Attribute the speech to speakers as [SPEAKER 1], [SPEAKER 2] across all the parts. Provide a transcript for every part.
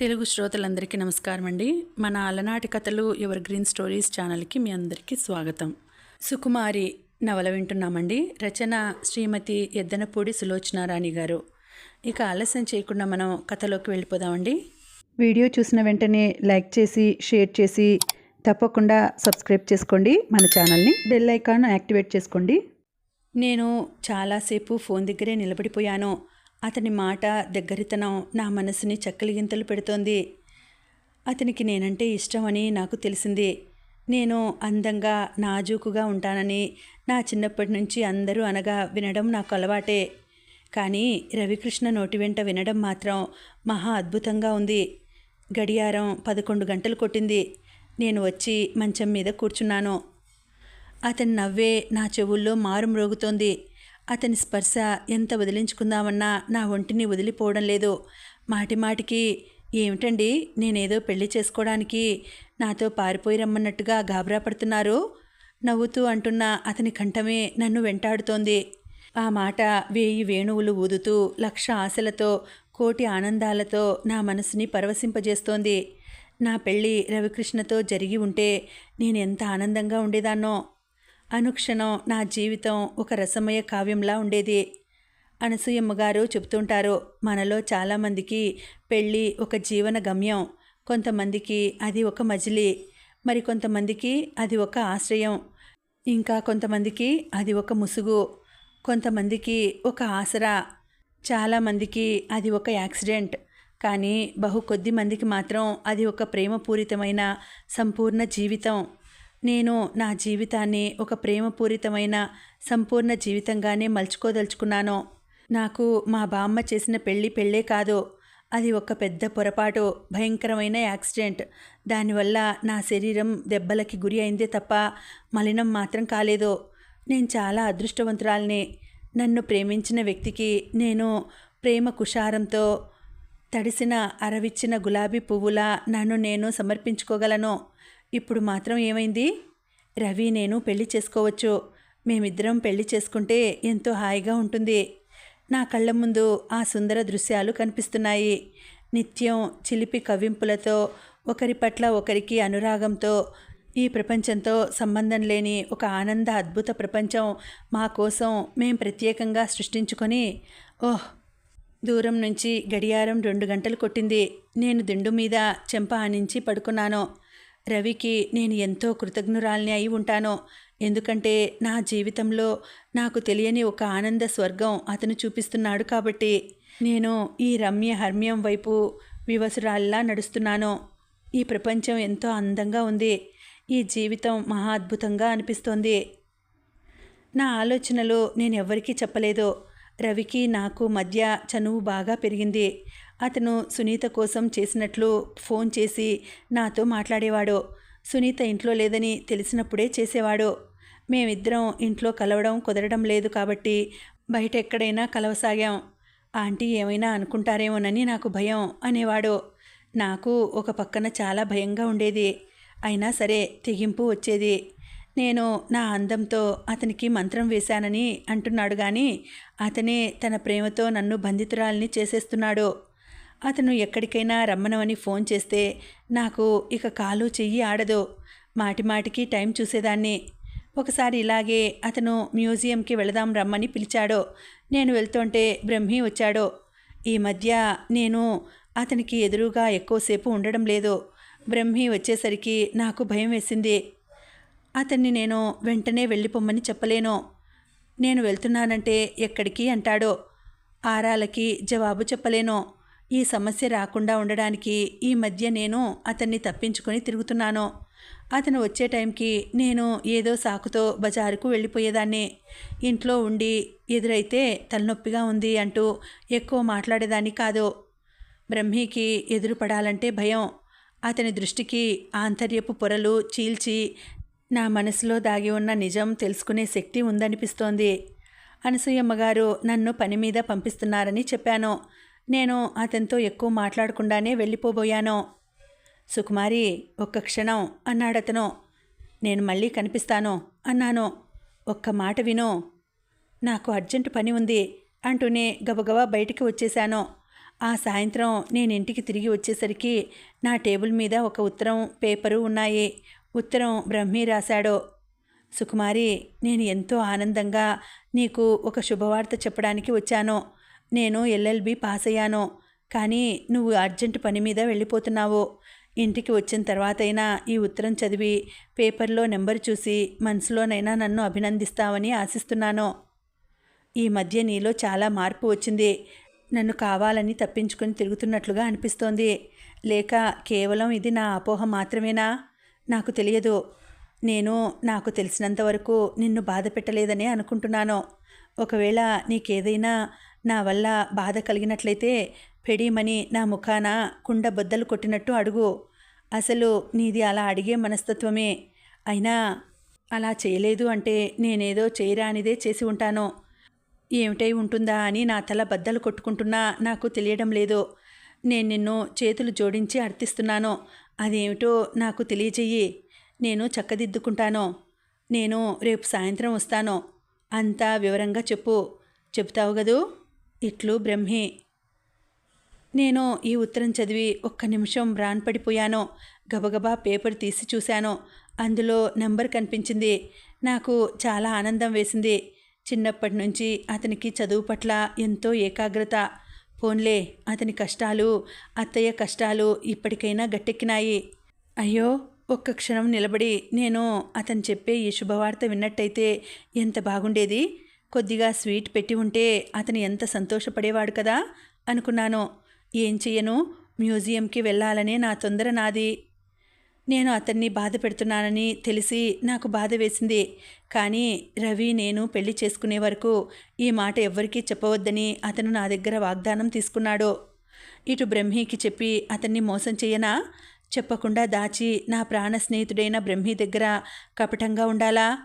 [SPEAKER 1] తెలుగు శ్రోతలందరికీ నమస్కారం అండి మన అలనాటి కథలు ఎవర్ గ్రీన్ స్టోరీస్ ఛానల్కి మీ అందరికీ స్వాగతం. సుకుమారి నవల వింటున్నామండి. రచన శ్రీమతి ఎద్దనపూడి సులోచనారాణి గారు. ఇక ఆలస్యం చేయకుండా మనం కథలోకి వెళ్ళిపోదామండి. వీడియో చూసిన వెంటనే లైక్ చేసి షేర్ చేసి తప్పకుండా సబ్స్క్రైబ్ చేసుకోండి. మన ఛానల్ని బెల్ ఐకాన్ యాక్టివేట్ చేసుకోండి. నేను చాలాసేపు ఫోన్ దగ్గరే నిలబడిపోయాను. అతని మాట దగ్గరితనం నా మనసుని చక్కలిగింతలు పెడుతోంది. అతనికి నేనంటే ఇష్టమని నాకు తెలిసింది. నేను అందంగా నాజూకుగా ఉంటానని నా చిన్నప్పటి నుంచి అందరూ అనగా వినడం నాకు అలవాటే. కానీ రవికృష్ణ నోటి వెంట వినడం మాత్రం మహా అద్భుతంగా ఉంది. గడియారం పదకొండు గంటలు కొట్టింది. నేను వచ్చి మంచం మీద కూర్చున్నాను. అతని నవ్వే నా చెవుల్లో మారు మ్రోగుతోంది అతని స్పర్శ ఎంత వదిలించుకుందామన్నా నా ఒంటిని వదిలిపోవడం లేదు. మాటిమాటికి ఏమిటండి నేనేదో పెళ్ళి చేసుకోవడానికి నాతో పారిపోయి రమ్మన్నట్టుగా గాబరా పడుతున్నారు నవ్వుతూ అంటున్న అతని కంఠమే నన్ను వెంటాడుతోంది. ఆ మాట వేయి వేణువులు ఊదుతూ లక్ష ఆశలతో కోటి ఆనందాలతో నా మనసుని పరవశింపజేస్తోంది. నా పెళ్ళి రవికృష్ణతో జరిగి ఉంటే నేను ఎంత ఆనందంగా ఉండేదాన్నో? అనుక్షణం నా జీవితం ఒక రసమయ కావ్యంలా ఉండేది. అనసూయమ్మ గారు చెబుతుంటారు మనలో చాలామందికి పెళ్ళి ఒక జీవన గమ్యం కొంతమందికి అది ఒక మజిలి. మరి కొంతమందికి అది ఒక ఆశ్రయం. ఇంకా కొంతమందికి అది ఒక ముసుగు. కొంతమందికి ఒక ఆసరా. చాలామందికి అది ఒక యాక్సిడెంట్. కానీ బహు కొద్ది మందికి మాత్రం అది ఒక ప్రేమపూరితమైన సంపూర్ణ జీవితం. నేను నా జీవితాన్ని ఒక ప్రేమపూరితమైన సంపూర్ణ జీవితంగానే మలుచుకోదలుచుకున్నాను. నాకు మా బామ్మ చేసిన పెళ్ళి పెళ్ళే కాదు. అది ఒక పెద్ద పొరపాటు భయంకరమైన యాక్సిడెంట్. దానివల్ల నా శరీరం దెబ్బలకి గురి అయిందే తప్ప మలినం మాత్రం కాలేదు. నేను చాలా అదృష్టవంతురాల్ని. నన్ను ప్రేమించిన వ్యక్తికి నేను ప్రేమ కుషారంతో తడిసిన అరవిచ్చిన గులాబీ పువ్వులా నన్ను నేను సమర్పించుకోగలను. ఇప్పుడు మాత్రం ఏమైంది? రవి నేను పెళ్ళి చేసుకోవచ్చు. మేమిద్దరం పెళ్ళి చేసుకుంటే ఎంతో హాయిగా ఉంటుంది. నా కళ్ళ ముందు ఆ సుందర దృశ్యాలు కనిపిస్తున్నాయి. నిత్యం చిలిపి కవ్వింపులతో ఒకరి పట్ల ఒకరికి అనురాగంతో ఈ ప్రపంచంతో సంబంధం లేని ఒక ఆనంద అద్భుత ప్రపంచం మా కోసం మేం ప్రత్యేకంగా సృష్టించుకొని ఓహ్! దూరం నుంచి గడియారం రెండు గంటలు కొట్టింది. నేను దిండు మీద చెంప ఆనించి పడుకున్నాను. రవికి నేను ఎంతో కృతజ్ఞురాల్ని అయి ఉంటాను. ఎందుకంటే నా జీవితంలో నాకు తెలియని ఒక ఆనంద స్వర్గం అతను చూపిస్తున్నాడు కాబట్టి నేను ఈ రమ్య హర్మ్యం వైపు వివసురాల్లా నడుస్తున్నాను. ఈ ప్రపంచం ఎంతో అందంగా ఉంది. ఈ జీవితం మహా అద్భుతంగా అనిపిస్తోంది. నా ఆలోచనలు నేను ఎవరికీ చెప్పలేదు. రవికి నాకు మధ్య చనువు బాగా పెరిగింది. అతను సునీత కోసం చేసినట్లు ఫోన్ చేసి నాతో మాట్లాడేవాడు. సునీత ఇంట్లో లేదని తెలిసినప్పుడే చేసేవాడు. మేమిద్దరం ఇంట్లో కలవడం కుదరడం లేదు కాబట్టి బయట ఎక్కడైనా కలవసాగాం. ఆంటీ ఏమైనా అనుకుంటారేమోనని నాకు భయం అనేవాడు. నాకు ఒక పక్కన చాలా భయంగా ఉండేది. అయినా సరే తెగింపు వచ్చేది. నేను నా అందంతో అతనికి మంత్రం వేశానని అంటున్నాడు కానీ అతనే తన ప్రేమతో నన్ను బంధితురాల్ని చేసేస్తున్నాడు. అతను ఎక్కడికైనా రమ్మనమని ఫోన్ చేస్తే నాకు ఇక కాలు చెయ్యి ఆడదు. మాటి మాటికి టైం చూసేదాన్ని. ఒకసారి ఇలాగే అతను మ్యూజియంకి వెళదాం రమ్మని పిలిచాడో. నేను వెళ్తుంటే బ్రహ్మి వచ్చాడో. ఈ మధ్య నేను అతనికి ఎదురుగా ఎక్కువసేపు ఉండడం లేదు. బ్రహ్మి వచ్చేసరికి నాకు భయం వేసింది. అతన్ని నేను వెంటనే వెళ్ళిపోమ్మని చెప్పలేను. నేను వెళ్తున్నానంటే ఎక్కడికి అంటాడో. ఆరాలకి జవాబు చెప్పలేను. ఈ సమస్య రాకుండా ఉండడానికి ఈ మధ్య నేను అతన్ని తప్పించుకొని తిరుగుతున్నాను. అతను వచ్చే టైంకి నేను ఏదో సాకుతో బజారుకు వెళ్ళిపోయేదాన్ని. ఇంట్లో ఉండి ఎదురైతే తలనొప్పిగా ఉంది అంటూ ఎక్కువ మాట్లాడేదాన్ని కాదు. బ్రహ్మికి ఎదురుపడాలంటే భయం. అతని దృష్టికి ఆంతర్యపు పొరలు చీల్చి నా మనసులో దాగి ఉన్న నిజం తెలుసుకునే శక్తి ఉందనిపిస్తోంది. అనసూయమ్మగారు నన్ను పని మీద పంపిస్తున్నారని చెప్పాను. నేను అతనితో ఎక్కువ మాట్లాడకుండానే వెళ్ళిపోబోయాను? సుకుమారి ఒక్క క్షణం అన్నాడతను. నేను మళ్ళీ కనిపిస్తాను? అన్నాను. ఒక్క మాట విను. నాకు అర్జెంటు పని ఉంది అంటూనే గబగబా బయటికి వచ్చేశాను. ఆ సాయంత్రం నేను ఇంటికి తిరిగి వచ్చేసరికి నా టేబుల్ మీద ఒక ఉత్తరం పేపరు ఉన్నాయి. ఉత్తరం బ్రహ్మి రాశాడు. సుకుమారి నేను ఎంతో ఆనందంగా నీకు ఒక శుభవార్త చెప్పడానికి వచ్చాను. నేను ఎల్ఎల్బి పాస్ అయ్యాను కానీ నువ్వు అర్జెంట్ పని మీద వెళ్ళిపోతున్నావు. ఇంటికి వచ్చిన తర్వాతైనా ఈ ఉత్తరం చదివి పేపర్లో నెంబర్ చూసి మనసులోనైనా నన్ను అభినందిస్తావని ఆశిస్తున్నాను. ఈ మధ్య నీలో చాలా మార్పు వచ్చింది. నన్ను కావాలని తప్పించుకొని తిరుగుతున్నట్లుగా అనిపిస్తోంది. లేక కేవలం ఇది నా అపోహ మాత్రమేనా? నాకు తెలియదు. నేను నాకు తెలిసినంత వరకు నిన్ను బాధ పెట్టలేదని అనుకుంటున్నాను. ఒకవేళ నీకేదైనా నా వల్ల బాధ కలిగినట్లయితే పెడీమని నా ముఖాన కుండ బద్దలు కొట్టినట్టు అడుగు. అసలు నీది అలా అడిగే మనస్తత్వమే. అయినా అలా చేయలేదు అంటే నేనేదో చేయరానిదే చేసి ఉంటాను. ఏమిటై ఉంటుందా అని నా తల బద్దలు కొట్టుకుంటున్నా నాకు తెలియడం లేదు. నేను నిన్ను చేతులు జోడించి అర్థిస్తున్నాను. అదేమిటో నాకు తెలియజేయి నేను చక్కదిద్దుకుంటాను. నేను రేపు సాయంత్రం వస్తాను. అంతా వివరంగా చెప్పు. చెప్తావు కదూ? ఇట్లు బ్రహ్మి. నేను ఈ ఉత్తరం చదివి ఒక్క నిమిషం పడిపోయాను గబగబా పేపర్ తీసి చూశాను అందులో నెంబర్ కనిపించింది. నాకు చాలా ఆనందం వేసింది. చిన్నప్పటి నుంచి అతనికి చదువు పట్ల ఎంతో ఏకాగ్రత. పోన్లే అతని కష్టాలు అత్తయ్య కష్టాలు ఇప్పటికైనా గట్టెక్కినాయి. అయ్యో ఒక్క క్షణం నిలబడి నేను అతను చెప్పే ఈ శుభవార్త విన్నట్టయితే ఎంత బాగుండేది? కొద్దిగా స్వీట్ పెట్టి ఉంటే అతను ఎంత సంతోషపడేవాడు కదా అనుకున్నాను. ఏం చెయ్యను? మ్యూజియంకి వెళ్ళాలనే నా తొందర నాది. నేను అతన్ని బాధ పెడుతున్నానని తెలిసి నాకు బాధ వేసింది. కానీ రవి నేను పెళ్ళి చేసుకునే వరకు ఈ మాట ఎవ్వరికీ చెప్పవద్దని అతను నా దగ్గర వాగ్దానం తీసుకున్నాడు. ఇటు బ్రహ్మికి చెప్పి అతన్ని మోసం చేయనా చెప్పకుండా దాచి నా ప్రాణ స్నేహితుడైన బ్రహ్మి దగ్గర కపటంగా ఉండాలా?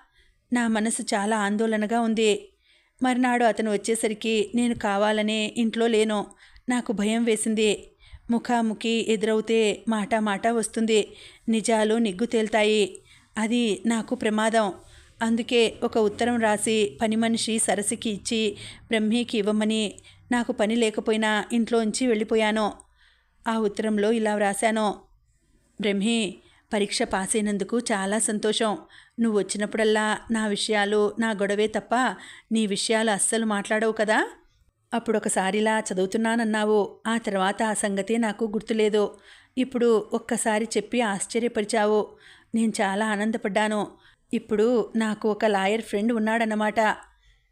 [SPEAKER 1] నా మనసు చాలా ఆందోళనగా ఉంది. మర్నాడు అతను వచ్చేసరికి నేను కావాలనే ఇంట్లో లేను. నాకు భయం వేసింది. ముఖాముఖి ఎదురవుతే మాట మాట వస్తుంది. నిజాలు నిగ్గు తేల్తాయి. అది నాకు ప్రమాదం. అందుకే ఒక ఉత్తరం రాసి పని మనిషి సరసికి ఇచ్చి బ్రహ్మికి ఇవ్వమని నాకు పని లేకపోయినా ఇంట్లోంచి వెళ్ళిపోయాను. ఆ ఉత్తరంలో ఇలా వ్రాశాను. బ్రహ్మి పరీక్ష పాస్ అయినందుకు చాలా సంతోషం. నువ్వు వచ్చినప్పుడల్లా నా విషయాలు నా గొడవే తప్ప నీ విషయాలు అస్సలు మాట్లాడవు కదా? అప్పుడు ఒకసారిలా చదువుతున్నానన్నావు. ఆ తర్వాత ఆ సంగతి నాకు గుర్తులేదు. ఇప్పుడు ఒక్కసారి చెప్పి ఆశ్చర్యపరిచావు. నేను చాలా ఆనందపడ్డాను. ఇప్పుడు నాకు ఒక లాయర్ ఫ్రెండ్ ఉన్నాడన్నమాట.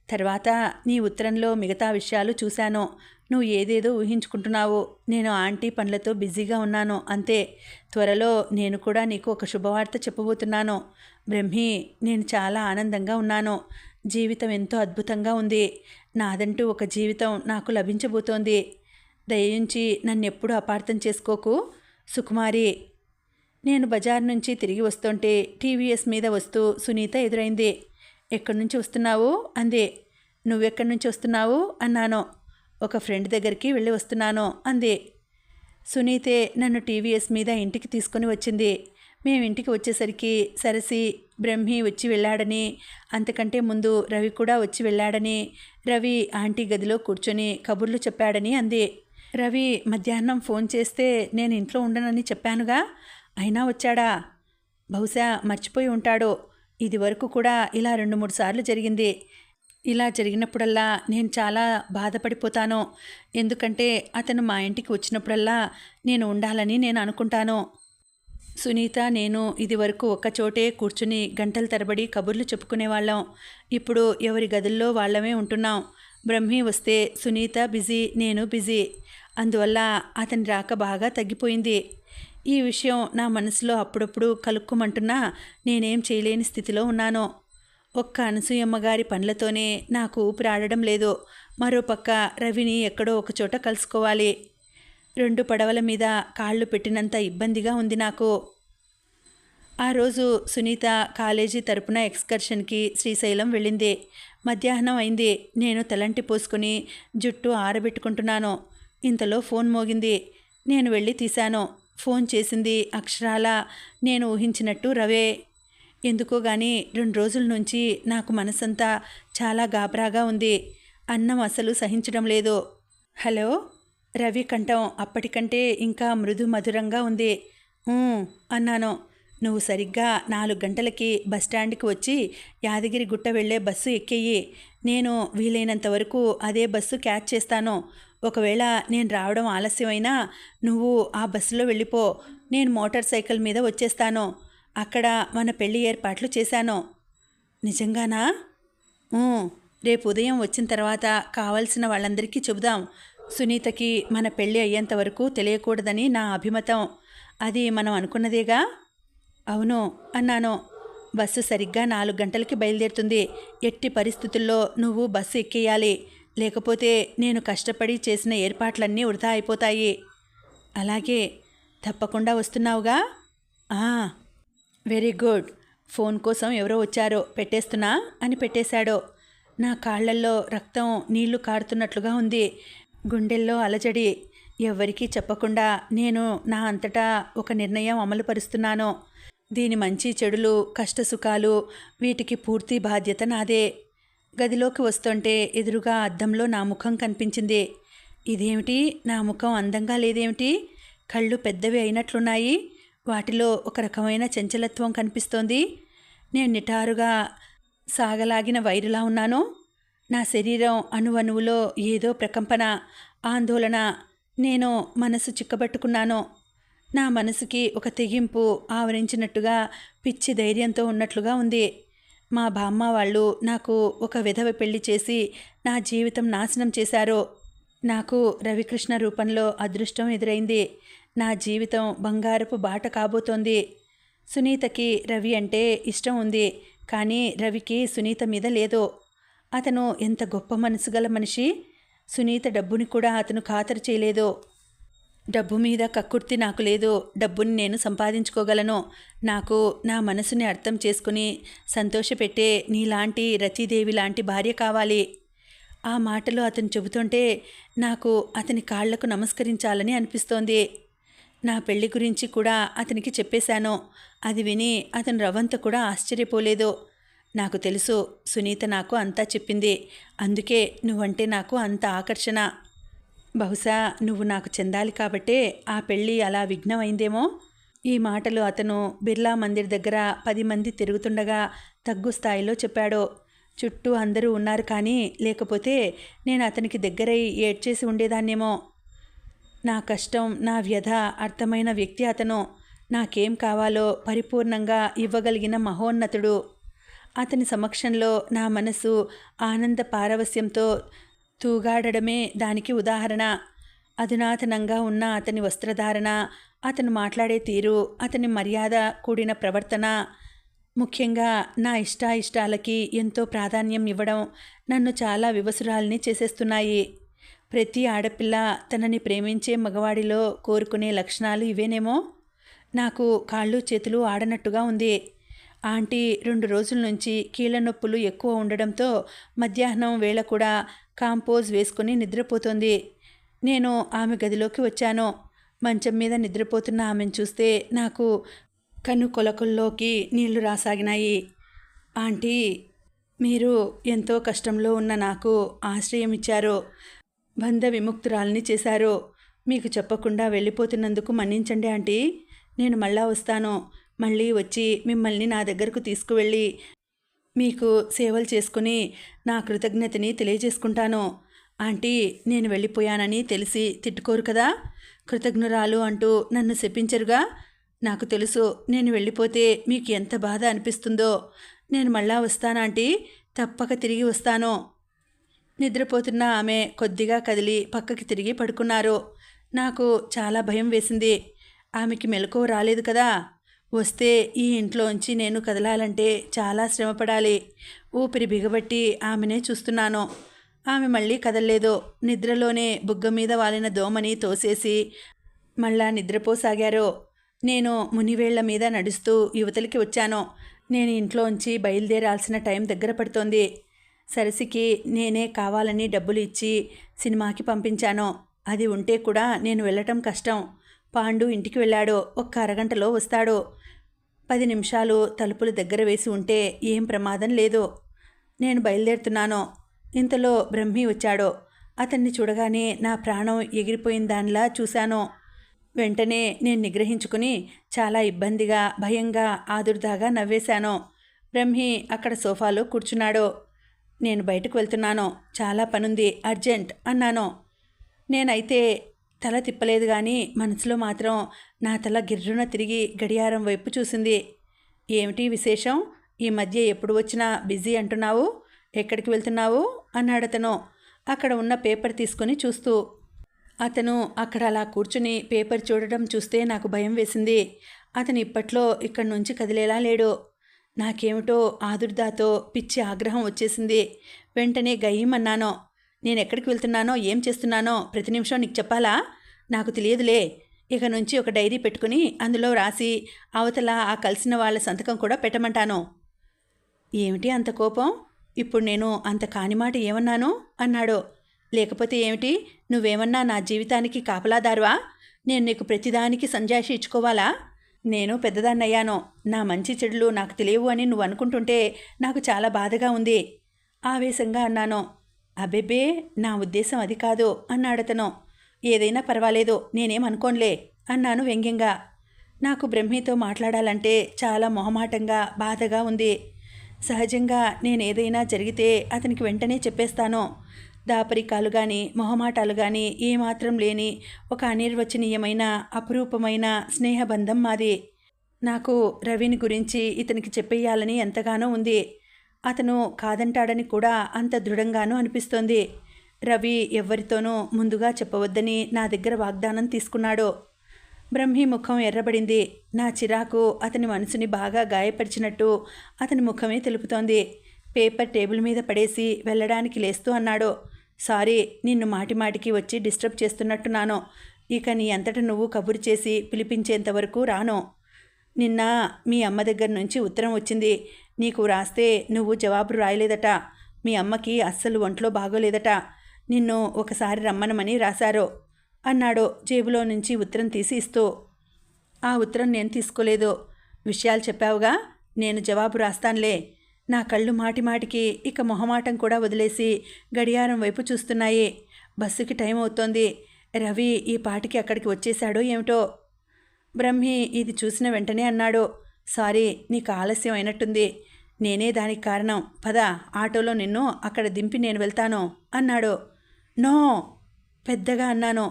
[SPEAKER 1] తర్వాత నీ ఉత్తరంలో మిగతా విషయాలు చూశాను. నువ్వు ఏదేదో ఊహించుకుంటున్నావు నేను ఆంటీ పనులతో బిజీగా ఉన్నాను అంతే. త్వరలో నేను కూడా నీకు ఒక శుభవార్త చెప్పబోతున్నాను. బ్రహ్మి నేను చాలా ఆనందంగా ఉన్నాను. జీవితం ఎంతో అద్భుతంగా ఉంది. నాదంటూ ఒక జీవితం నాకు లభించబోతోంది. దయించి నన్ను ఎప్పుడు అపార్థం చేసుకోకు. సుకుమారి నేను బజార్ నుంచి తిరిగి వస్తుంటే టీవీఎస్ మీద వస్తూ సునీత ఎదురైంది. ఎక్కడి నుంచి వస్తున్నావు? అందే. నువ్వెక్కడి నుంచి వస్తున్నావు? అన్నాను. ఒక ఫ్రెండ్ దగ్గరికి వెళ్ళి వస్తున్నాను అంది. సునీతే నన్ను టీవీఎస్ మీద ఇంటికి తీసుకొని వచ్చింది. మేము ఇంటికి వచ్చేసరికి సరసి బ్రహ్మి వచ్చి వెళ్ళాడని అంతకంటే ముందు రవి కూడా వచ్చి వెళ్ళాడని రవి ఆంటీ గదిలో కూర్చొని కబుర్లు చెప్పాడని అంది. రవి మధ్యాహ్నం ఫోన్ చేస్తే నేను ఇంట్లో ఉండనని చెప్పానుగా? అయినా వచ్చాడా? బహుశా మర్చిపోయి ఉంటాడో. ఇది వరకు కూడా ఇలా రెండు మూడు సార్లు జరిగింది. ఇలా జరిగినప్పుడల్లా నేను చాలా బాధపడిపోతాను ఎందుకంటే అతను మా ఇంటికి వచ్చినప్పుడల్లా నేను ఉండాలని నేను అనుకుంటాను. సునీత నేను ఇది వరకు ఒక్కచోటే కూర్చుని గంటల తరబడి కబుర్లు చెప్పుకునేవాళ్ళం ఇప్పుడు ఎవరి గదుల్లో వాళ్ళమే ఉంటున్నాం. బ్రహ్మి వస్తే సునీత బిజీ నేను బిజీ. అందువల్ల అతని రాక బాగా తగ్గిపోయింది. ఈ విషయం నా మనసులో అప్పుడప్పుడు కలుక్కుమంటున్నా నేనేం చేయలేని స్థితిలో ఉన్నాను. ఒక్క అనసూయమ్మ గారి పనులతోనే నాకు ఊపిరాడడం లేదు మరోపక్క రవిని ఎక్కడో ఒకచోట కలుసుకోవాలి. రెండు పడవల మీద కాళ్ళు పెట్టినంత ఇబ్బందిగా ఉంది నాకు. ఆ రోజు సునీత కాలేజీ తరపున ఎక్స్కర్షన్కి శ్రీశైలం వెళ్ళింది. మధ్యాహ్నం అయింది. నేను తలంటి పోసుకుని జుట్టు ఆరబెట్టుకుంటున్నాను. ఇంతలో ఫోన్ మోగింది. నేను వెళ్ళి తీశాను. ఫోన్ చేసింది అక్షరాల నేను ఊహించినట్టు రవే. ఎందుకో గాని రెండు రోజుల నుంచి నాకు మనసంతా చాలా గాబరాగా ఉంది. అన్నం అసలు సహించడం లేదు. హలో? రవి కంఠం అప్పటికంటే ఇంకా మృదు మధురంగా ఉంది. అన్నాను. నువ్వు సరిగ్గా నాలుగు గంటలకి బస్టాండ్కి వచ్చి యాదగిరి గుట్ట వెళ్ళే బస్సు ఎక్కేయి. నేను వీలైనంత వరకు అదే బస్సు క్యాచ్ చేస్తాను. ఒకవేళ నేను రావడం ఆలస్యమైనా నువ్వు ఆ బస్సులో వెళ్ళిపో. నేను మోటార్ సైకిల్ మీద వచ్చేస్తాను. అక్కడ మన పెళ్ళి ఏర్పాట్లు చేశాను. నిజంగానా? రేపు ఉదయం వచ్చిన తర్వాత కావలసిన వాళ్ళందరికీ చెబుదాం. సునీతకి మన పెళ్ళి అయ్యేంత వరకు తెలియకూడదని నా అభిమతం. అది మనం అనుకున్నదేగా? అవును అన్నాను. బస్సు సరిగ్గా నాలుగు గంటలకి బయలుదేరుతుంది. ఎట్టి పరిస్థితుల్లో నువ్వు బస్సు ఎక్కేయాలి. లేకపోతే నేను కష్టపడి చేసిన ఏర్పాట్లన్నీ వృధా అయిపోతాయి. అలాగే తప్పకుండా వస్తున్నావుగా? Very good. ఫోన్ కోసం ఎవరో వచ్చారో పెట్టేస్తున్నా అని పెట్టేశాడో. నా కాళ్ళల్లో రక్తం నీళ్ళు కారుతున్నట్లుగా ఉంది. గుండెల్లో అలజడి. ఎవ్వరికీ చెప్పకుండా నేను నా అంతటా ఒక నిర్ణయం అమలుపరుస్తున్నాను. దీని మంచి చెడులు కష్టసుఖాలు వీటికి పూర్తి బాధ్యత నాదే. గదిలోకి వస్తుంటే ఎదురుగా అద్దంలో నా ముఖం కనిపించింది. ఇదేమిటి? నా ముఖం అందంగా లేదేమిటి? కళ్ళు పెద్దవి అయినట్లున్నాయి. వాటిలో ఒక రకమైన చంచలత్వం కనిపిస్తోంది. నేను నిటారుగా సాగలాగిన వైరులా ఉన్నాను. నా శరీరం అణువణువులో ఏదో ప్రకంపన ఆందోళన. నేను మనసు చిక్కబట్టుకున్నాను. నా మనసుకి ఒక తెగింపు ఆవరించినట్టుగా పిచ్చి ధైర్యంతో ఉన్నట్లుగా ఉంది. మా బామ్మ వాళ్ళు నాకు ఒక విధవ పెళ్ళి చేసి నా జీవితం నాశనం చేశారు. నాకు రవికృష్ణ రూపంలో అదృష్టం ఎదురైంది. నా జీవితం బంగారపు బాట కాబోతోంది. సునీతకి రవి అంటే ఇష్టం ఉంది కానీ రవికి సునీత మీద లేదు. అతను ఎంత గొప్ప మనసు గల మనిషి? సునీత డబ్బుని కూడా అతను ఖాతరు చేయలేదు. డబ్బు మీద కక్కుర్తి నాకు లేదు. డబ్బుని నేను సంపాదించుకోగలను. నాకు నా మనసుని అర్థం చేసుకుని సంతోషపెట్టే నీలాంటి రతీదేవి లాంటి భార్య కావాలి. ఆ మాటలు అతను చెబుతుంటే నాకు అతని కాళ్ళకు నమస్కరించాలని అనిపిస్తోంది. నా పెళ్ళి గురించి కూడా అతనికి చెప్పేశాను. అది విని అతను రవంత కూడా ఆశ్చర్యపోలేదు. నాకు తెలుసు సునీత నాకు అంతా చెప్పింది. అందుకే నువ్వంటే నాకు అంత ఆకర్షణ. బహుశా నువ్వు నాకు చెందాలి కాబట్టే ఆ పెళ్ళి అలా విఘ్నమైందేమో? ఈ మాటలు అతను బిర్లా మందిర్ దగ్గర పది మంది తిరుగుతుండగా తగ్గు స్థాయిలో చెప్పాడు. చుట్టూ అందరూ ఉన్నారు కానీ లేకపోతే నేను అతనికి దగ్గరై ఏడ్చేసి ఉండేదాన్నేమో? నా కష్టం నా వ్యధ అర్థమైన వ్యక్తి అతను. నాకేం కావాలో పరిపూర్ణంగా ఇవ్వగలిగిన మహోన్నతుడు. అతని సమక్షంలో నా మనసు ఆనంద పారవస్యంతో తూగాడడమే దానికి ఉదాహరణ. అధునాతనంగా ఉన్న అతని వస్త్రధారణ అతను మాట్లాడే తీరు అతని మర్యాద కూడిన ప్రవర్తన. ముఖ్యంగా నా ఇష్టాయిష్టాలకి ఎంతో ప్రాధాన్యం ఇవ్వడం నన్ను చాలా వివసురాల్ని చేసేస్తున్నాయి. ప్రతి ఆడపిల్ల తనని ప్రేమించే మగవాడిలో కోరుకునే లక్షణాలు ఇవేనేమో? నాకు కాళ్ళు చేతులు ఆడనట్టుగా ఉంది. ఆంటీ రెండు రోజుల నుంచి కీళ్ళ నొప్పులు ఎక్కువ ఉండడంతో మధ్యాహ్నం వేళ కూడా కాంపోజ్ వేసుకుని నిద్రపోతోంది. నేను ఆమె గదిలోకి వచ్చాను. మంచం మీద నిద్రపోతున్న ఆమెను చూస్తే నాకు కన్ను కొలకల్లోకి నీళ్ళు రాసాగినాయి. ఆంటీ మీరు ఎంతో కష్టంలో ఉన్న నాకు ఆశ్రయం ఇచ్చారు బంధ విముక్తురాల్ని చేశారు. మీకు చెప్పకుండా వెళ్ళిపోతున్నందుకు మన్నించండి ఆంటీ. నేను మళ్ళా వస్తాను. మళ్ళీ వచ్చి మిమ్మల్ని నా దగ్గరకు తీసుకువెళ్ళి మీకు సేవలు చేసుకుని నా కృతజ్ఞతని తెలియజేసుకుంటాను. ఆంటీ నేను వెళ్ళిపోయానని తెలిసి తిట్టుకోరు కదా? కృతజ్ఞురాలు అంటూ నన్ను శపించరుగా? నాకు తెలుసు నేను వెళ్ళిపోతే మీకు ఎంత బాధ అనిపిస్తుందో. నేను మళ్ళా వస్తానాంటీ తప్పక తిరిగి వస్తాను. నిద్రపోతున్న ఆమె కొద్దిగా కదిలి పక్కకి తిరిగి పడుకున్నారు. నాకు చాలా భయం వేసింది. ఆమెకి మెలకువ రాలేదు కదా. వస్తే ఈ ఇంట్లోంచి నేను కదలాలంటే చాలా శ్రమపడాలి. ఊపిరి బిగబట్టి ఆమెనే చూస్తున్నాను. ఆమె మళ్ళీ కదలలేదు. నిద్రలోనే బుగ్గ మీద వాలిన దోమని తోసేసి మళ్ళా నిద్రపోసాగారు. నేను మునివేళ్ళ మీద నడుస్తూ యువతలకి వచ్చాను. నేను ఇంట్లోంచి బయలుదేరాల్సిన టైం దగ్గర పడుతోంది. సరసికి నేనే కావాలని డబ్బులు ఇచ్చి సినిమాకి పంపించాను. అది ఉంటే కూడా నేను వెళ్ళటం కష్టం. పాండు ఇంటికి వెళ్ళాడు. ఒక్క అరగంటలో వస్తాడు. పది నిమిషాలు తలుపులు దగ్గర వేసి ఉంటే ఏం ప్రమాదం లేదు. నేను బయలుదేరుతున్నాను. ఇంతలో బ్రహ్మి వచ్చాడు. అతన్ని చూడగానే నా ప్రాణం ఎగిరిపోయిన దానిలా చూశాను. వెంటనే నేను నిగ్రహించుకుని చాలా ఇబ్బందిగా భయంగా ఆదుర్దాగా నవ్వేశాను. బ్రహ్మి అక్కడ సోఫాలో కూర్చున్నాడు. నేను బయటకు వెళ్తున్నాను చాలా పనుంది అర్జెంట్ అన్నాను. నేనైతే తల తిప్పలేదు కానీ మనసులో మాత్రం నా తల గిర్రున తిరిగి గడియారం వైపు చూసింది. ఏమిటి విశేషం? ఈ మధ్య ఎప్పుడు వచ్చినా బిజీ అంటున్నావు? ఎక్కడికి వెళ్తున్నావు? అన్నాడు అతను. అక్కడ ఉన్న పేపర్ తీసుకుని చూస్తూ. అతను అక్కడ అలా కూర్చుని పేపర్ చూడడం చూస్తే నాకు భయం వేసింది. అతను ఇప్పట్లో ఇక్కడి నుంచి కదిలేలా లేడు. నాకేమిటో ఆదుర్దాతో పిచ్చి ఆగ్రహం వచ్చేసింది. వెంటనే గయ్యమన్నాను నేను ఎక్కడికి వెళ్తున్నానో ఏం చేస్తున్నానో ప్రతి నిమిషం నీకు చెప్పాలా? నాకు తెలియదులే. ఇక నుంచి ఒక డైరీ పెట్టుకుని అందులో రాసి అవతల ఆ కలిసిన వాళ్ళ సంతకం కూడా పెట్టమంటాను. ఏమిటి అంత కోపం? ఇప్పుడు నేను అంత కాని మాట ఏమన్నాను? అన్నాడు. లేకపోతే ఏమిటి? నువ్వేమన్నా నా జీవితానికి కాపలాదారువా నేను నీకు ప్రతిదానికి సంజాయిషి ఇచ్చుకోవాలా? నేను పెద్దదాన్నయ్యాను. నా మంచి చెడులు నాకు తెలియవు అని నువ్వు అనుకుంటుంటే నాకు చాలా బాధగా ఉంది. ఆవేశంగా అన్నాను. అబెబే నా ఉద్దేశం అది కాదు అన్నాడతను ఏదైనా పర్వాలేదు నేనేమనుకోనులే అన్నాను వ్యంగ్యంగా. నాకు బ్రహ్మితో మాట్లాడాలంటే చాలా మొహమాటంగా బాధగా ఉంది. సహజంగా నేను ఏదైనా జరిగితే అతనికి వెంటనే చెప్పేస్తాను. దాపరికాలు కానీ మొహమాటాలు కానీ ఏమాత్రం లేని ఒక అనిర్వచనీయమైన అపురూపమైన స్నేహబంధం మాది. నాకు రవిని గురించి ఇతనికి చెప్పేయాలని ఎంతగానో ఉంది. అతను కాదంటాడని కూడా అంత దృఢంగానూ అనిపిస్తోంది. రవి ఎవ్వరితోనూ ముందుగా చెప్పవద్దని నా దగ్గర వాగ్దానం తీసుకున్నాడు. బ్రహ్మి ముఖం ఎర్రబడింది. నా చిరాకు అతని మనసుని బాగా గాయపరిచినట్టు అతని ముఖమే తెలుపుతోంది. పేపర్ టేబుల్ మీద పడేసి వెళ్ళడానికి లేస్తూ అన్నాడు. సారీ నిన్ను మాటిమాటికి వచ్చి డిస్టర్బ్ చేస్తున్నట్టున్నాను. ఇక నీ అంతట నువ్వు కబురు చేసి పిలిపించేంత వరకు రాను. నిన్న మీ అమ్మ దగ్గర నుంచి ఉత్తరం వచ్చింది. నీకు రాస్తే నువ్వు జవాబు రాయలేదట. మీ అమ్మకి అస్సలు ఒంట్లో బాగోలేదట. నిన్ను ఒకసారి రమ్మనమని రాశారు. అన్నాడు జేబులో నుంచి ఉత్తరం తీసి ఇస్తూ. ఆ ఉత్తరం నేను తీసుకోలేదు. విషయాలు చెప్పావుగా నేను జవాబు రాస్తానులే. నా కళ్ళు మాటిమాటికి ఇక మొహమాటం కూడా వదిలేసి గడియారం వైపు చూస్తున్నాయి. బస్సుకి టైం అవుతోంది. రవి ఈ పాటికి అక్కడికి వచ్చేశాడో ఏమిటో? బ్రహ్మి ఇది చూసిన వెంటనే అన్నాడు. సారీ నీకు ఆలస్యం అయినట్టుంది. నేనే దానికి కారణం. పద ఆటోలో నిన్ను అక్కడ దింపి నేను వెళ్తాను అన్నాడు. నో! పెద్దగా అన్నాను.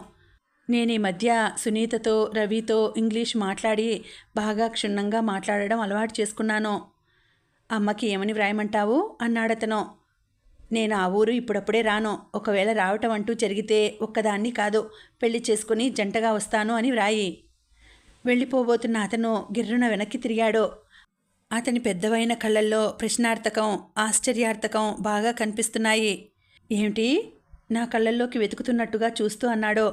[SPEAKER 1] నేను ఈ మధ్య సునీతతో రవితో ఇంగ్లీష్ మాట్లాడి బాగా క్షుణ్ణంగా మాట్లాడడం అలవాటు చేసుకున్నాను. అమ్మకి ఏమని వ్రాయమంటావు? అన్నాడతను. నేను ఆ ఊరు ఇప్పుడప్పుడే రాను. ఒకవేళ రావటం అంటూ జరిగితే ఒక్కదాన్ని కాదు. పెళ్ళి చేసుకుని జంటగా వస్తాను అని వ్రాయి. వెళ్ళిపోబోతున్న అతను గిర్రున వెనక్కి తిరిగాడు. అతని పెద్దవైన కళ్ళల్లో ప్రశ్నార్థకం ఆశ్చర్యార్థకం బాగా కనిపిస్తున్నాయి. ఏమిటి? నా కళ్ళల్లోకి వెతుకుతున్నట్టుగా చూస్తూ అన్నాడు.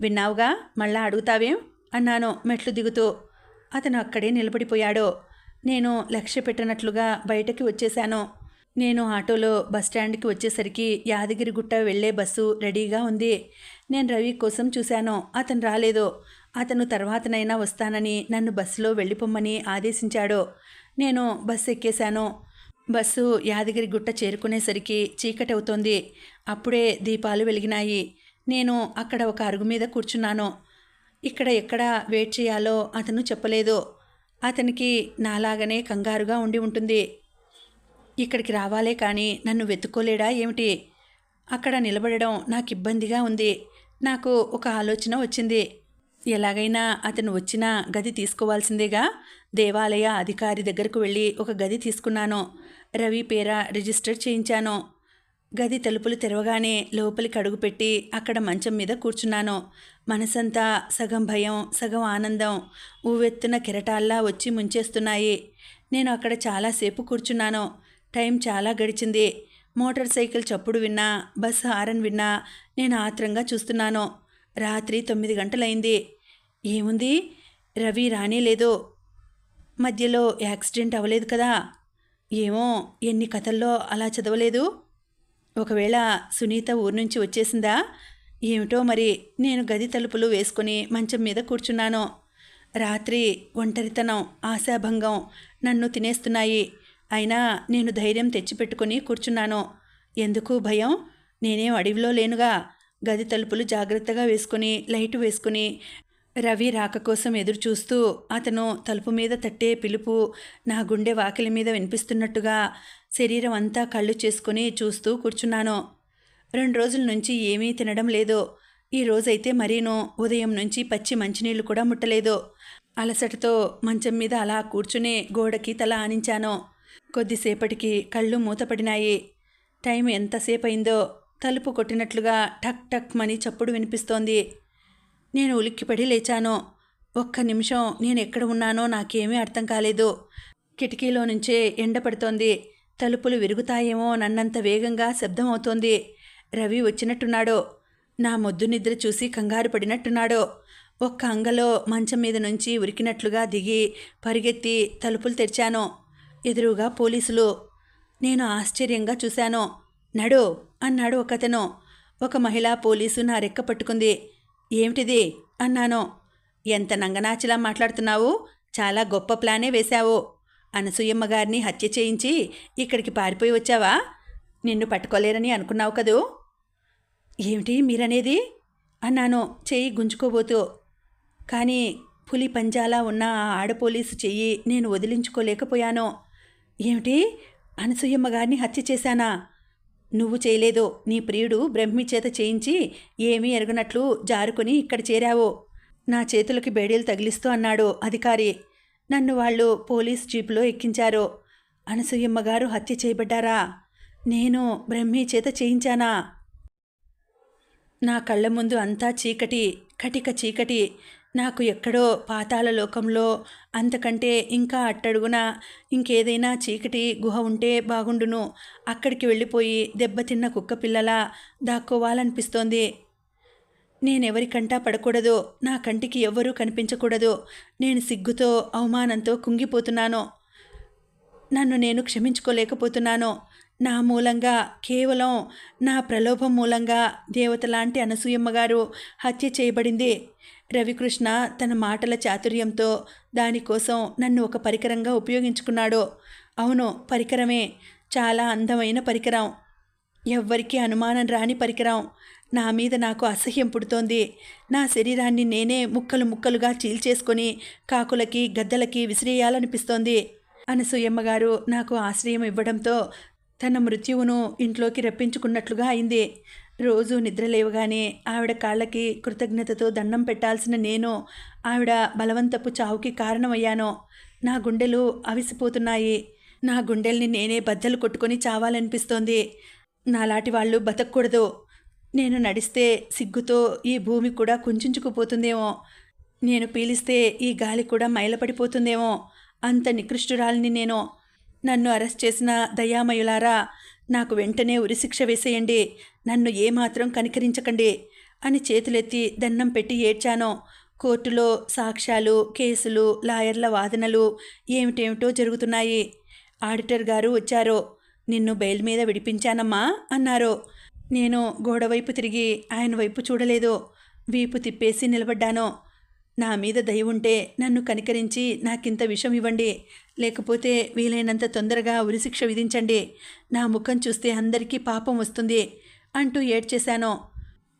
[SPEAKER 1] విన్నావుగా? మళ్ళా అడుగుతావేం? అన్నాను మెట్లు దిగుతూ. అతను అక్కడే నిలబడిపోయాడు. నేను లక్ష్య పెట్టినట్లుగా బయటకి వచ్చేశాను నేను ఆటోలో బస్టాండ్కి వచ్చేసరికి యాదగిరిగుట్ట వెళ్ళే బస్సు రెడీగా ఉంది. నేను రవి కోసం చూశాను. అతను రాలేదు. అతను తర్వాతనైనా వస్తానని నన్ను బస్సులో వెళ్ళిపోమ్మని ఆదేశించాడు. నేను బస్సు ఎక్కేశాను. బస్సు యాదగిరిగుట్ట చేరుకునేసరికి చీకటవుతోంది. అప్పుడే దీపాలు వెలిగినాయి. నేను అక్కడ ఒక అరుగు మీద కూర్చున్నాను. ఇక్కడ ఎక్కడ వెయిట్ చేయాలో అతను చెప్పలేదు. అతనికి నాలాగనే కంగారుగా ఉండి ఉంటుంది. ఇక్కడికి రావాలే కానీ నన్ను వెతుక్కోలేడా ఏమిటి? అక్కడ నిలబడడం నాకు ఇబ్బందిగా ఉంది. నాకు ఒక ఆలోచన వచ్చింది. ఎలాగైనా అతను వచ్చిన గది తీసుకోవాల్సిందేగా? దేవాలయ అధికారి దగ్గరకు వెళ్ళి ఒక గది తీసుకున్నాను. రవి పేర రిజిస్టర్ చేయించాను. గది తలుపులు తెరవగానే లోపలికి అడుగుపెట్టి అక్కడ మంచం మీద కూర్చున్నాను. మనసంతా సగం భయం సగం ఆనందం ఊవెత్తున కెరటాల్లా వచ్చి ముంచేస్తున్నాయి. నేను అక్కడ చాలాసేపు కూర్చున్నాను. టైం చాలా గడిచింది. మోటార్ సైకిల్ చప్పుడు విన్నా బస్ హారన్ విన్నా నేను ఆత్రంగా చూస్తున్నాను. రాత్రి తొమ్మిది గంటలైంది. ఏముంది? రవి రానేలేదు మధ్యలో యాక్సిడెంట్ అవ్వలేదు కదా? ఏమో ఎన్ని కథల్లో అలా చదవలేదు? ఒకవేళ సునీత ఊరు నుంచి వచ్చేసిందా? ఏమిటో మరి నేను గది తలుపులు వేసుకుని మంచం మీద కూర్చున్నాను. రాత్రి ఒంటరితనం ఆశాభంగం నన్ను తినేస్తున్నాయి. అయినా నేను ధైర్యం తెచ్చిపెట్టుకుని కూర్చున్నాను. ఎందుకు భయం? నేనేం అడవిలో లేనుగా. గది తలుపులు జాగ్రత్తగా వేసుకుని లైట్ వేసుకుని రవి రాక కోసం ఎదురు చూస్తూ అతను తలుపు మీద తట్టే పిలుపు నా గుండె వాకిలి మీద వినిపిస్తున్నట్టుగా శరీరం అంతా కళ్ళు చేసుకుని చూస్తూ కూర్చున్నాను. రెండు రోజుల నుంచి ఏమీ తినడం లేదు. ఈ రోజైతే మరీను ఉదయం నుంచి పచ్చి మంచినీళ్ళు కూడా ముట్టలేదు. అలసటతో మంచం మీద అలా కూర్చుని గోడకి తల ఆనించాను. కొద్దిసేపటికి కళ్ళు మూతపడినాయి. టైం ఎంతసేపు అయిందో తలుపు కొట్టినట్లుగా టక్ టక్ మని చప్పుడు వినిపిస్తోంది. నేను ఉలిక్కిపడి లేచాను. ఒక్క నిమిషం నేను ఎక్కడ ఉన్నానో నాకేమీ అర్థం కాలేదు. కిటికీలో నుంచే ఎండ పడుతోంది. తలుపులు విరుగుతాయేమో నన్నంత వేగంగా శబ్దం అవుతోంది రవి వచ్చినట్టున్నాడో నా మొద్దు నిద్ర చూసి కంగారు పడినట్టున్నాడో ఒక్క అంగలో మంచం మీద నుంచి ఉరికినట్లుగా దిగి పరిగెత్తి తలుపులు తెరిచాను ఎదురుగా పోలీసులు. నేను ఆశ్చర్యంగా చూశాను. నడు అన్నాడు ఒకతను. ఒక మహిళా పోలీసు నా రెక్క పట్టుకుంది. ఏమిటిది? అన్నాను. ఎంత నంగనాచిలా మాట్లాడుతున్నావు? చాలా గొప్ప ప్లానే వేశావు. అనసూయమ్మ గారిని హత్య చేయించి ఇక్కడికి పారిపోయి వచ్చావా? నిన్ను పట్టుకోలేరని అనుకున్నావు కదూ? ఏమిటి మీరనేది? అన్నాను చెయ్యి గుంజుకోబోతూ. కానీ పులి పంజాలా ఉన్న ఆ ఆడపోలీసు చెయ్యి నేను వదిలించుకోలేకపోయాను. ఏమిటి? అనసూయమ్మ గారిని హత్య చేశానా? నువ్వు చేయలేదు. నీ ప్రియుడు బ్రహ్మి చేత చేయించి ఏమీ ఎరగనట్లు జారుకుని ఇక్కడ చేరావు. నా చేతులకి బేడీలు తగిలిస్తూ అన్నాడు అధికారి. నన్ను వాళ్ళు పోలీస్ జీపులో ఎక్కించారు. అనసూయమ్మగారు హత్య చేయబడ్డారా? నేను బ్రహ్మి చేత చేయించానా? నా కళ్ళ ముందు అంతా చీకటి కటిక చీకటి. నాకు ఎక్కడో పాతాల లోకంలో అంతకంటే ఇంకా అట్టడుగున ఇంకేదైనా చీకటి గుహ ఉంటే బాగుండును. అక్కడికి వెళ్ళిపోయి దెబ్బతిన్న కుక్క పిల్లలా దాక్కోవాలనిపిస్తోంది. నేనెవరికంటా పడకూడదు నా కంటికి ఎవ్వరూ కనిపించకూడదు నేను సిగ్గుతో అవమానంతో కుంగిపోతున్నాను నన్ను నేను క్షమించుకోలేకపోతున్నాను నా మూలంగా కేవలం నా ప్రలోభం మూలంగా దేవత లాంటి అనసూయమ్మ గారు హత్య చేయబడింది. రవికృష్ణ తన మాటల చాతుర్యంతో దానికోసం నన్ను ఒక పరికరంగా ఉపయోగించుకున్నాడు. అవును పరికరమే. చాలా అందమైన పరికరం. ఎవ్వరికీ అనుమానం రాని పరికరం. నా మీద నాకు అసహ్యం పుడుతోంది. నా శరీరాన్ని నేనే ముక్కలు ముక్కలుగా చీల్చేసుకొని కాకులకి గద్దలకి విసిరేయాలనిపిస్తోంది. అనసూయమ్మగారు నాకు ఆశ్రయం ఇవ్వడంతో తన మృత్యువును ఇంట్లోకి రప్పించుకున్నట్లుగా అయింది. రోజు నిద్రలేవగానే ఆవిడ కాళ్ళకి కృతజ్ఞతతో దండం పెట్టాల్సిన నేను ఆవిడ బలవంతపు చావుకి కారణమయ్యాను. నా గుండెలు అవిసిపోతున్నాయి. నా గుండెల్ని నేనే బద్దలు కొట్టుకొని చావాలనిపిస్తోంది. నాలాంటి వాళ్ళు బతకూడదు నేను నడిస్తే సిగ్గుతో ఈ భూమి కూడా కుంచుకుపోతుందేమో నేను పీలిస్తే ఈ గాలి కూడా మైలపడిపోతుందేమో. అంత నికృష్టురాలిని నేను. నన్ను అరెస్ట్ చేసిన దయామయులారా నాకు వెంటనే ఉరిశిక్ష వేసేయండి. నన్ను ఏమాత్రం కనికరించకండి అని చేతులెత్తి దండం పెట్టి ఏడ్చాను. కోర్టులో సాక్ష్యాలు కేసులు లాయర్ల వాదనలు ఏమిటేమిటో జరుగుతున్నాయి. ఆడిటర్ గారు వచ్చారు. నిన్ను బెయిల్ మీద విడిపించానమ్మా అన్నారు. నేను గోడవైపు తిరిగి ఆయన వైపు చూడలేదు వీపు తిప్పేసి నిలబడ్డాను. నా మీద దయ ఉంటే నన్ను కనికరించి నాకింత విషం ఇవ్వండి. లేకపోతే వీలైనంత తొందరగా ఉరిశిక్ష విధించండి. నా ముఖం చూస్తే అందరికీ పాపం వస్తుంది అంటూ ఏడ్చేశాను.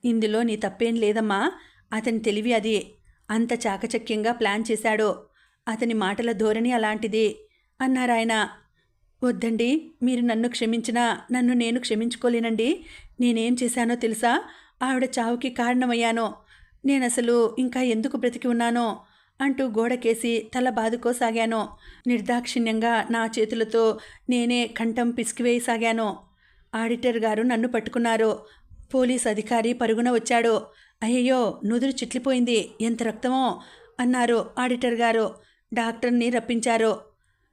[SPEAKER 1] ఇందులో నీ తప్పేం లేదమ్మా. అతని తెలివి అది. అంత చాకచక్యంగా ప్లాన్ చేశాడు. అతని మాటల ధోరణి అలాంటిది అన్నారాయన. వద్దండి మీరు నన్ను క్షమించినా నన్ను నేను క్షమించుకోలేనండి. నేనేం చేశానో తెలుసా? ఆవిడ చావుకి కారణమయ్యానో. నేను అసలు ఇంకా ఎందుకు బ్రతికి ఉన్నానో అంటూ గోడకేసి తల బాదుకోసాగాను. నిర్దాక్షిణ్యంగా నా చేతులతో నేనే కంఠం పిసికివేయసాగాను. ఆడిటర్ గారు నన్ను పట్టుకున్నారు. పోలీస్ అధికారి పరుగున వచ్చాడు. అయ్యయ్యో నుదురు చిట్లిపోయింది. ఎంత రక్తమో అన్నారు ఆడిటర్ గారు. డాక్టర్ని రప్పించారు.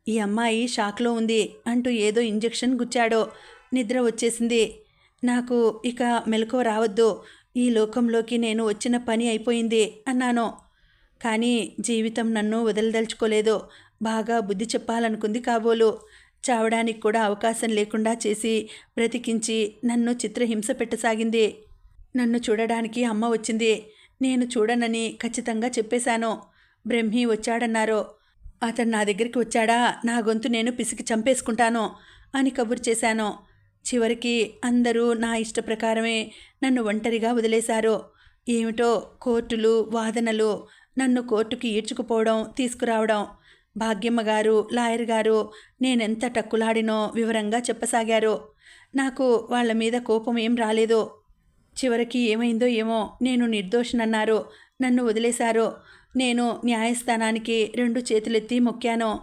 [SPEAKER 1] ఈ అమ్మాయి షాక్లో ఉంది అంటూ ఏదో ఇంజెక్షన్ గుచ్చాడో. నిద్ర వచ్చేసింది. నాకు ఇక మెలకువ రావద్దు. ఈ లోకంలోకి నేను వచ్చిన పని అయిపోయింది అన్నాను. కానీ జీవితం నన్ను వదలదలుచుకోలేదు. బాగా బుద్ధి చెప్పాలనుకుంది కాబోలు. చావడానికి కూడా అవకాశం లేకుండా చేసి బ్రతికించి నన్ను చిత్రహింస పెట్టసాగింది. నన్ను చూడడానికి అమ్మ వచ్చింది. నేను చూడనని ఖచ్చితంగా చెప్పేశాను. బ్రహ్మి వచ్చాడన్నారు. అతను నా దగ్గరికి వచ్చాడా? నా గొంతు నేను పిసికి చంపేసుకుంటాను? అని కబురు చేశాను. చివరికి అందరూ నా ఇష్ట ప్రకారమే నన్ను ఒంటరిగా వదిలేశారు. ఏమిటో కోర్టులు వాదనలు నన్ను కోర్టుకి ఈడ్చుకుపోవడం తీసుకురావడం. భాగ్యమ్మ గారు లాయర్ గారు నేనెంత టక్కులాడినో వివరంగా చెప్పసాగారు. నాకు వాళ్ళ మీద కోపం ఏం రాలేదు. చివరికి ఏమైందో ఏమో నేను నిర్దోషనన్నారు. నన్ను వదిలేశారు. నేను న్యాయస్థానానికి రెండు చేతులెత్తి మొక్కాను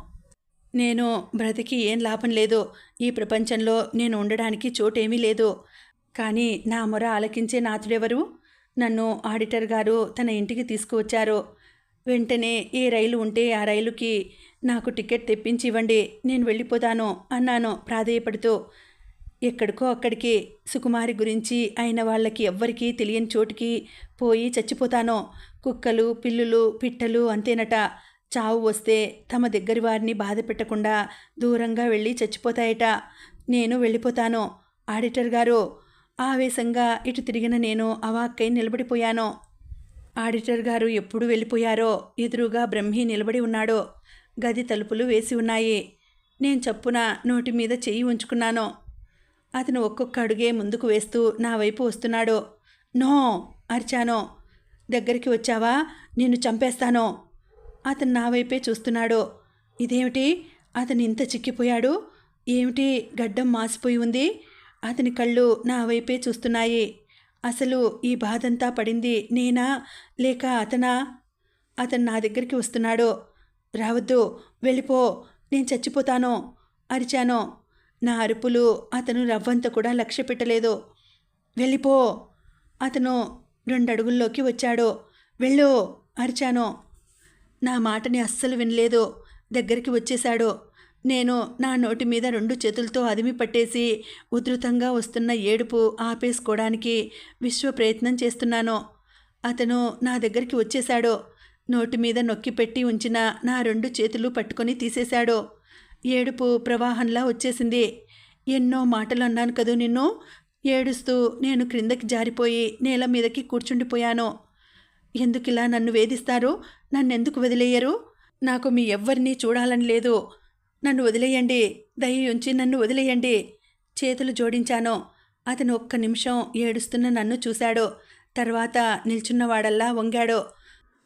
[SPEAKER 1] నేను బ్రతికి ఏం లాభం లేదు. ఈ ప్రపంచంలో నేను ఉండడానికి చోటేమీ లేదు. కానీ నా మొర ఆలకించే నాథుడెవరు? నన్ను ఆడిటర్ గారు తన ఇంటికి తీసుకువచ్చారు. వెంటనే ఏ రైలు ఉంటే ఆ రైలుకి నాకు టికెట్ తెప్పించి ఇవ్వండి నేను వెళ్ళిపోతాను అన్నాను ప్రాధేయపడుతూ. ఎక్కడికో అక్కడికి సుకుమారి గురించి అయిన వాళ్ళకి ఎవ్వరికీ తెలియని చోటుకి పోయి చచ్చిపోతాను కుక్కలు పిల్లులు పిట్టలు అంతేనట. చావు వస్తే తమ దగ్గరి వారిని బాధ పెట్టకుండా దూరంగా వెళ్ళి చచ్చిపోతాయట. నేను వెళ్ళిపోతాను. ఆడిటర్ గారు ఆవేశంగా ఇటు తిరిగిన నేను అవాక్కై నిలబడిపోయాను. ఆడిటర్ గారు ఎప్పుడు వెళ్ళిపోయారో ఎదురుగా బ్రహ్మి నిలబడి ఉన్నాడు. గది తలుపులు వేసి ఉన్నాయి. నేను చప్పున నోటి మీద చెయ్యి ఉంచుకున్నాను. అతను ఒక్కొక్క అడుగే ముందుకు వేస్తూ నా వైపు వస్తున్నాడు. నో! అరిచాను. దగ్గరికి వచ్చావా? నిన్ను చంపేస్తాను. అతను నా వైపే చూస్తున్నాడు. ఇదేమిటి? అతను ఇంత చిక్కిపోయాడు? ఏమిటి? గడ్డం మాసిపోయి ఉంది? అతని కళ్ళు నా వైపే చూస్తున్నాయి. అసలు ఈ బాధంతా పడింది నేనా? లేక అతనా? అతను నా దగ్గరికి వస్తున్నాడు. రావద్దు. వెళ్ళిపో. నేను చచ్చిపోతాను. అరిచాను. నా అరుపులు అతను రవ్వంత కూడా లక్ష్య పెట్టలేదు వెళ్ళిపో. అతను రెండు అడుగుల్లోకి వచ్చాడు. వెళ్ళు అరిచాను. నా మాటని అస్సలు వినలేదు. దగ్గరికి వచ్చేశాడు. నేను నా నోటి మీద రెండు చేతులతో అదిమి పట్టేసి ఉధృతంగా వస్తున్న ఏడుపు ఆపేసుకోవడానికి విశ్వ ప్రయత్నం చేస్తున్నాను. అతను నా దగ్గరికి వచ్చేశాడు. నోటి మీద నొక్కి పెట్టి ఉంచిన నా రెండు చేతులు పట్టుకొని తీసేశాడు. ఏడుపు ప్రవాహంలా వచ్చేసింది. ఎన్నో మాటలు అన్నాను కదూ నిన్ను? ఏడుస్తూ నేను క్రిందకి జారిపోయి నేల మీదకి కూర్చుండిపోయాను. ఎందుకిలా నన్ను వేధిస్తారు? నన్నెందుకు వదిలేయరు? నాకు మీ ఎవ్వరినీ చూడాలని లేదు. నన్ను వదిలేయండి. దయ ఉంచి నన్ను వదిలేయండి. చేతులు జోడించాను. అతను ఒక్క నిమిషం ఏడుస్తున్న నన్ను చూశాడు. తర్వాత నిల్చున్నవాడల్లా వంగాడు.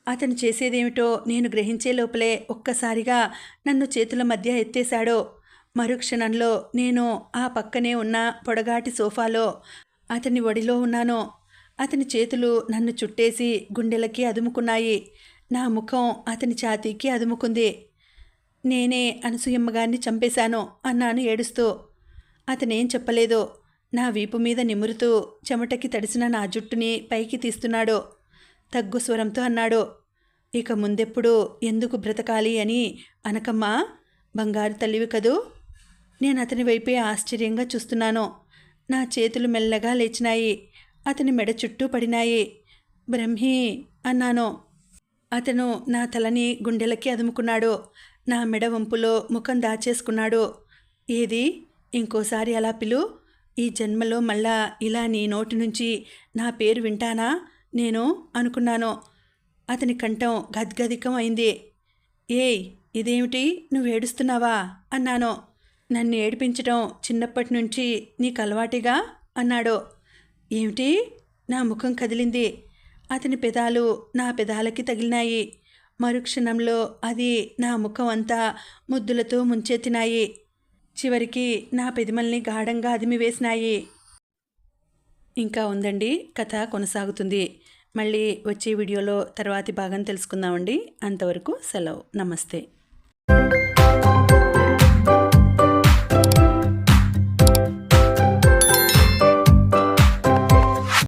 [SPEAKER 1] అతను చేసేదేమిటో నేను గ్రహించే లోపలే ఒక్కసారిగా నన్ను చేతుల మధ్య ఎత్తేశాడు. మరుక్షణంలో నేను ఆ పక్కనే ఉన్న పొడగాటి సోఫాలో అతని ఒడిలో ఉన్నాను. అతని చేతులు నన్ను చుట్టేసి గుండెలకి అదుముకున్నాయి. నా ముఖం అతని ఛాతీకి అదుముకుంది. నేనే అనసూయమ్మగారిని చంపేశాను అన్నాను ఏడుస్తూ. అతనేం చెప్పలేదు. నా వీపు మీద నిమురుతూ చెమటకి తడిసిన నా జుట్టుని పైకి తీస్తున్నాడు. తగ్గు స్వరంతో అన్నాడు. ఇక ముందెప్పుడు ఎందుకు బ్రతకాలి అని అనకమ్మా? బంగారు తల్లివి కదూ? నేను అతని వైపే ఆశ్చర్యంగా చూస్తున్నాను. నా చేతులు మెల్లగా లేచినాయి. అతని మెడ చుట్టూ పడినాయి. బ్రహ్మి! అన్నాను. అతను నా తలని గుండెలకి అదుముకున్నాడు. నా మెడ వంపులో ముఖం దాచేసుకున్నాడు. ఏది? ఇంకోసారి అలా పిలు. ఈ జన్మలో మళ్ళా ఇలా నీ నోటి నుంచి నా పేరు వింటానా? నేను అనుకున్నాను. అతని కంఠం గద్గదికం అయింది. ఏయ్! ఇదేమిటి? నువ్వు ఏడుస్తున్నావా? అన్నాను. నన్ను ఏడిపించడం చిన్నప్పటి నుంచి నీకు అలవాటిగా అన్నాడు. ఏమిటి? నా ముఖం కదిలింది. అతని పెదాలు నా పెదాలకి తగిలినాయి. మరుక్షణంలో అది నా ముఖం అంతా ముద్దులతో ముంచెత్తినాయి. చివరికి నా పెదిమల్ని గాఢంగా అదిమివేసినాయి. ఇంకా ఉందండి. కథ కొనసాగుతుంది. మళ్ళీ వచ్చే వీడియోలో తర్వాతి భాగం తెలుసుకుందామండి. అంతవరకు సెలవు. నమస్తే.